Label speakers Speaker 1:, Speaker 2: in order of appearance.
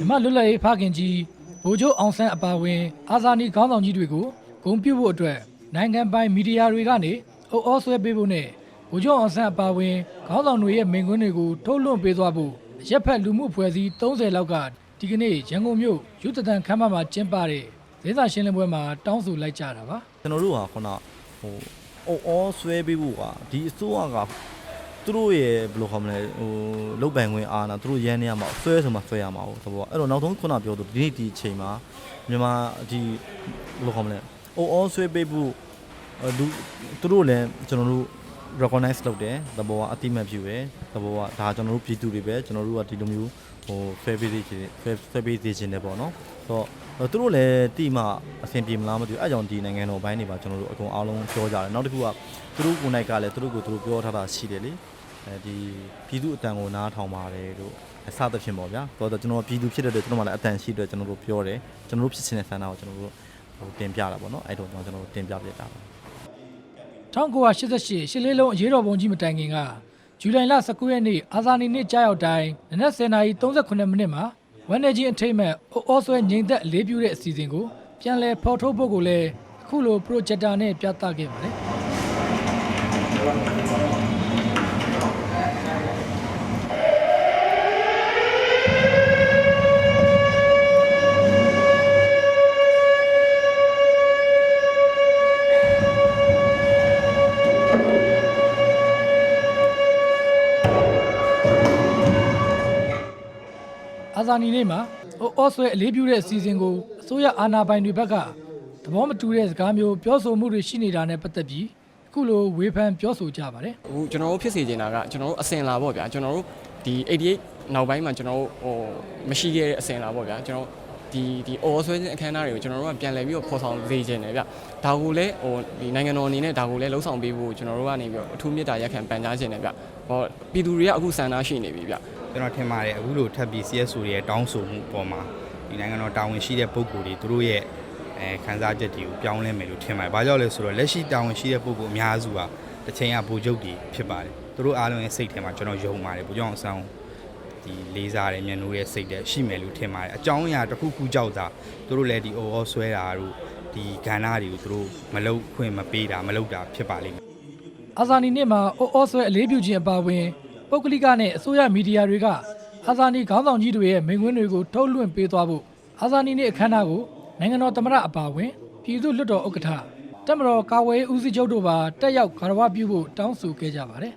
Speaker 1: မြမလွတ်လပ်ရေးဖခင်ကြီးဗိုလ်ချုပ်အောင်ဆန်းအပါအဝင် အာဇာနည်ခေါင်းဆောင်ကြီးတွေကိုဂုဏ်ပြုဖို့အတွက်နိုင်ငံပိုင်မီဒီယာတွေကနေအုပ်အောဆွဲပေးဖို့နဲ့ဗိုလ်ချုပ်အောင်ဆန်းအပါအဝင်ခေါင်းဆောင်တွေရဲ့မိန့်ခွန်းတွေကိုထုတ်လွှင့်ပေးသွားဖို့ရက်ဖက်လူမှုဖွဲ့စည်း30လောက်ကဒီကနေ့ရန်ကုန်မြို့ယူတတန်ခမ်းမမှာကျင်းပတဲ့ဈေးသာရှင်းလင်းပွဲမှာတောင်းဆိုလိုက်ကြတာပါ
Speaker 2: ကျွန်တော်တို့ကခုနဟိုအော်အော်ဆွဲပေးဖို့ကဒီအစိုးရက သူတို့ရဲ့ဘယ်လိုခေါ်မလဲဟိုလုတ်ပိုင်ခွင့်အာဏာသူတို့ရန်နေရမှာဆွဲဆိုမှဆွဲရမှာဟုတ်သဘောအဲ့တော့နောက်ဆုံးခုနပြောသူဒီနေ့ဒီအချိန်မှာမြန်မာဒီဘယ်လိုခေါ်မလဲအော်အော်ဆွဲပေးဖို့အဲ့သူသူတို့လည်းကျွန်တော်တို့ recognize လုပ်တယ်သဘောကအတိမတ်ပြုတယ်သဘောကဒါကျွန်တော်တို့ပြည်သူတွေပဲကျွန်တော်တို့ကဒီလိုမျိုးဟို fair pay တွေ fair pay တွေခြင်းတယ်ပေါ့နော်ဆိုတော့သူတို့လည်းတိမှအဆင်ပြေမလားမသိဘူးအဲကြောင့်ဒီနိုင်ငံတော်ဘိုင်းတွေပါကျွန်တော်တို့အကုန်အားလုံးပြောကြတယ်နောက်တစ်ခုကသူတို့ကိုယ်နိုင်ကလည်းသူတို့ကိုသူတို့ပြောထားတာရှိတယ်လေအဲဒီပြည်သူအတန်ကိုနားထောင်ပါတယ်လို့အစသဖြင့်ပေါ့ဗျာဆိုတော့ကျွန်တော်ပြည်သူဖြစ်တဲ့အတွက်ကျွန်တော်မှလည်းအတန်ရှိတဲ့ကျွန်တော်တို့ပြောတယ်ကျွန်တော်တို့ဖြစ်နေတဲ့ဆန္ဒကိုကျွန်တော်တို့ဟိုတင်ပြတာပေါ့နော်အဲ့တော့ကျွန်တော်တို့တင်ပြပြတာပါ
Speaker 1: 1988ရှစ်လေးလုံးအရေးတော်ပုံကြီးမတိုင်ခင်ကဇူလိုင်လ19ရက်နေ့အာဇာနည်နေ့ကြားရောက်တိုင်းနနက်10:38မိနစ်မှာဝန်နေကြီးအထိတ်မဲ့အော်ဆွဲငိမ့်သက်အလေးပြုတဲ့အစီအစဉ်ကိုပြန်လည်ဖော်ထုတ်ဖို့ကိုလည်းအခုလို projector နဲ့ပြသခဲ့ပါတယ် အာဇာနည်နေ့မှာအော်ဆွဲအလေးပြုတဲ့အစီအစဉ်ကိုအစိုးရအာဏာပိုင်တွေဘက်ကသဘောမတူတဲ့စကားမျိုးပြောဆိုမှုတွေရှိနေတာနဲ့ပတ်သက်ပြီးအခုလိုဝေဖန်ပြောဆိုကြပါတယ်
Speaker 3: အခုကျွန်တော်တို့ဖြစ်စေချင်တာကကျွန်တော်တို့အစင်လာပေါ့ဗျာကျွန်တော်တို့ဒီ88နောက်ပိုင်းမှာကျွန်တော်တို့ဟိုမရှိခဲ့တဲ့အစင်လာပေါ့ဗျာကျွန်တော်ဒီဒီအော်ဆွဲခြင်းအခမ်းအနားတွေကိုကျွန်တော်တို့ကပြန်လည်ပြီးတော့ဖော်ဆောင်စေချင်တယ်ဗျဒါကိုလည်းဟိုဒီနိုင်ငံတော်အနေနဲ့ဒါကိုလည်းလှုံ့ဆော်ပေးဖို့ကျွန်တော်တို့ကနေပြီးတော့အထူးမြတ်တာရက်ခံပန်ကြားခြင်းတယ်ဗျဟောပြည်သူတွေကအခုစံနာရှိနေပြီဗျ
Speaker 4: ကျွန်တော်ထင်ပါတယ်အခုလိုထပ်ပြီး CSO တွေရဲ့တောင်းဆိုမှုအပေါ်မှာဒီနိုင်ငံတော်တာဝန်ရှိတဲ့ပုဂ္ဂိုလ်တွေသူတို့ရဲ့အဲခန်းစားချက်တွေကိုပြောင်းလဲမယ်လို့ထင်ပါတယ်။ဘာကြောင့်လဲဆိုတော့လက်ရှိတာဝန်ရှိတဲ့ပုဂ္ဂိုလ်အများစုကတစ်ချိန်ကဗိုလ်ချုပ်တွေဖြစ်ပါတယ်။သူတို့အားလုံးရဲ့စိတ်ထဲမှာကျွန်တော်ယုံပါတယ်။ဗိုလ်ချုပ်အောင်ဆန်းဒီလေးစားတဲ့မျက်နှာရဲ့စိတ်တဲ့ရှိမယ်လို့ထင်ပါတယ်။အကြောင်းအရာတစ်ခုခုကြောက်တာသူတို့လည်းဒီ overall ဆွဲတာတို့ဒီကဏ္ဍတွေကိုသူတို့မလုတ်ခွင့်မပေးတာမလုတ်တာဖြစ်ပါလိမ့်မယ်
Speaker 1: အာဇာနည်နေ့မှာအော်ဆွဲအလေးပြုခြင်းအပါအဝင် ပုဂ္ဂလိကနဲ့အစိုးရမီဒီယာတွေကအာဇာနည်ခေါင်းဆောင်ကြီးတွေရဲ့မိန့်ခွန်းတွေကိုထုတ်လွှင့်ပေးသွားဖို့အာဇာနည်နေ့အခမ်းအနားကိုနိုင်ငံတော်သမ္မတအပါအဝင်ပြည်သူ့လွှတ်တော်ဥက္ကဋ္ဌတက်မတော်ကာဝေးဦးစီးချုပ်တို့ပါတက်ရောက်ဂါရဝပြုဖို့တောင်းဆိုခဲ့ကြပါတယ်